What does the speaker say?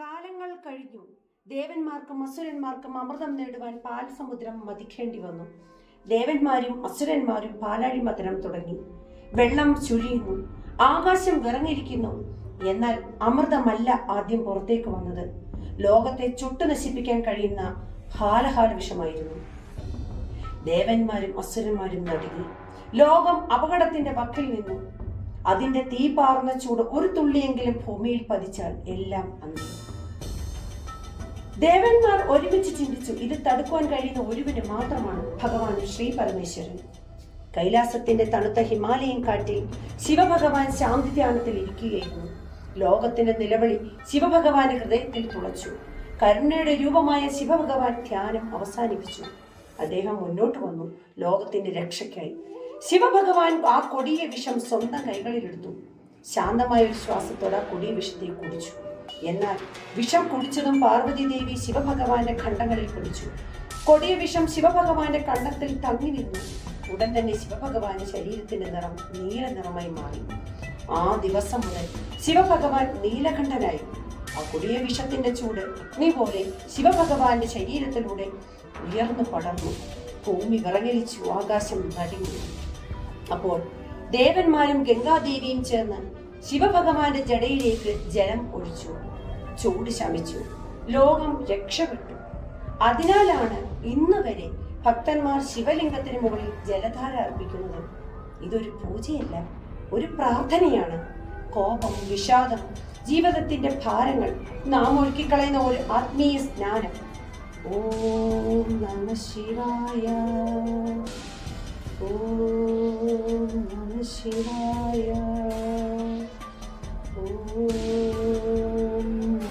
കാലങ്ങൾ കഴിഞ്ഞു. ദേവന്മാർക്കും അസുരന്മാർക്കും അമൃതം നേടുവാൻ പാൽസമുദ്രം മതിക്കേണ്ടി വന്നു. ദേവന്മാരും അസുരന്മാരും പാലാഴി മതനം തുടങ്ങി. വെള്ളം ചുഴിയുന്നു. ആകാശം വിറങ്ങിരിക്കുന്നു എന്നാൽ അമൃതമല്ല ആദ്യം പുറത്തേക്ക് വന്നത്. ലോകത്തെ ചുട്ടു നശിപ്പിക്കാൻ കഴിയുന്ന ഹാലഹാല വിഷമായിരുന്നു. ദേവന്മാരും അസുരന്മാരും നടുങ്ങി. ലോകം അപകടത്തിന്റെ വക്കിൽ നിന്നു. അതിന്റെ തീ പാർന്ന ചൂട് ഒരു തുള്ളിയെങ്കിലും ഭൂമിയിൽ പതിച്ചാൽ എല്ലാം അന്തി ദേവന്മാർ ഒരുമിച്ച് ചിന്തിച്ചു ഇത് തടുക്കുവാൻ കഴിയുന്ന ഒരുവിന് മാത്രമാണ് ഭഗവാൻ ശ്രീ പരമേശ്വരൻ. കൈലാസത്തിന്റെ തണുത്ത ഹിമാലയൻ കാറ്റിൽ ശിവഭഗവാൻ ശാന്തി ധ്യാനത്തിൽ ഇരിക്കുകയായിരുന്നു. ലോകത്തിന്റെ നിലവിളി ശിവഭഗവാന്റെ ഹൃദയത്തിൽ തുളച്ചു. കരുണയുടെ രൂപമായ ശിവഭഗവാൻ ധ്യാനം അവസാനിപ്പിച്ചു. അദ്ദേഹം മുന്നോട്ട് വന്നു. ലോകത്തിന്റെ രക്ഷയ്ക്കായി ശിവഭഗവാൻ ആ കൊടിയ വിഷം സ്വന്തം കൈകളിലെടുത്തു. ശാന്തമായ വിശ്വാസത്തോടെ ശ്വാസത്തോടെ ആ കൊടിയ വിഷത്തെ കുടിച്ചു. എന്നാൽ വിഷം കുടിച്ചതും പാർവതി ദേവി ശിവഭഗവാന്റെ ഖണ്ഡങ്ങളിൽ കുടിച്ചു. കൊടിയ വിഷം ശിവഭഗവാന്റെ കണ്ണത്തിൽ തങ്ങി നിന്നു. ഉടൻ തന്നെ ശിവഭഗവാന്റെ ശരീരത്തിന്റെ നിറം നീല നിറമായി മാറി. ആ ദിവസം മുതൽ ശിവഭഗവാൻ നീലകണ്ഠനായി. ആ കൊടിയ വിഷത്തിന്റെ ചൂട് അഗ്നി പോലെ ശിവഭഗവാന്റെ ശരീരത്തിലൂടെ ഉയർന്നു പടർന്നു. ഭൂമി വിറങ്ങലിച്ചു ആകാശം നടുങ്ങി. അപ്പോൾ ദേവന്മാരും ഗംഗാദേവിയും ചേർന്ന് ശിവഭഗവാന്റെ ജടയിലേക്ക് ജലം ഒഴിച്ചു. ചൂട് ശമിച്ചു. ലോകം രക്ഷപ്പെട്ടു. അതിനാലാണ് ഇന്ന് വരെ ഭക്തന്മാർ ശിവലിംഗത്തിന് മുകളിൽ ജലധാര അർപ്പിക്കുന്നത്. ഇതൊരു പൂജയല്ല ഒരു പ്രാർത്ഥനയാണ്. കോപം വിഷാദം ജീവിതത്തിന്റെ ഭാരങ്ങൾ നാം ഒഴുക്കിക്കളയുന്ന ഒരു ആത്മീയ സ്നാനം. ഓം നമ ശിവായ. ഓം നമ ശിവായ ഓം